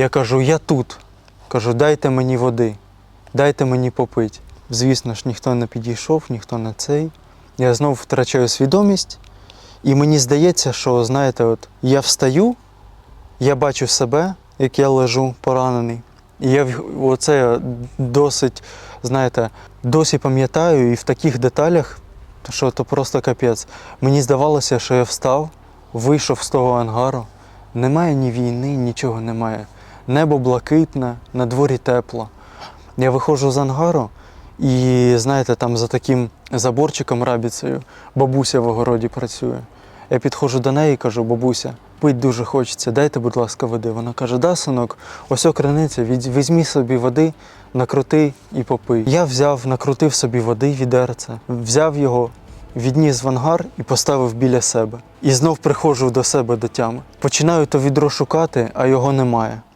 Я кажу, я тут. Кажу, дайте мені води, дайте мені попити. Звісно ж, ніхто не підійшов, ніхто не цей. Я знов втрачаю свідомість, і мені здається, що, знаєте, от я встаю, я бачу себе, як я лежу поранений. І я оце досить, знаєте, досі пам'ятаю і в таких деталях, що то просто капець. Мені здавалося, що я встав, вийшов з того ангару. Немає ні війни, нічого немає. Небо блакитне, на дворі тепло. Я виходжу з ангару, і знаєте, там за таким заборчиком рабіцею бабуся в огороді працює. Я підходжу до неї і кажу, бабуся, пить дуже хочеться, дайте, будь ласка, води. Вона каже, да, синок, ось о криниця, візьмі собі води, накрути і попий. Я взяв, накрутив собі води відерце, взяв його, відніс в ангар і поставив біля себе. І знов приходжу до себе до тями. Починаю то відро шукати, а його немає.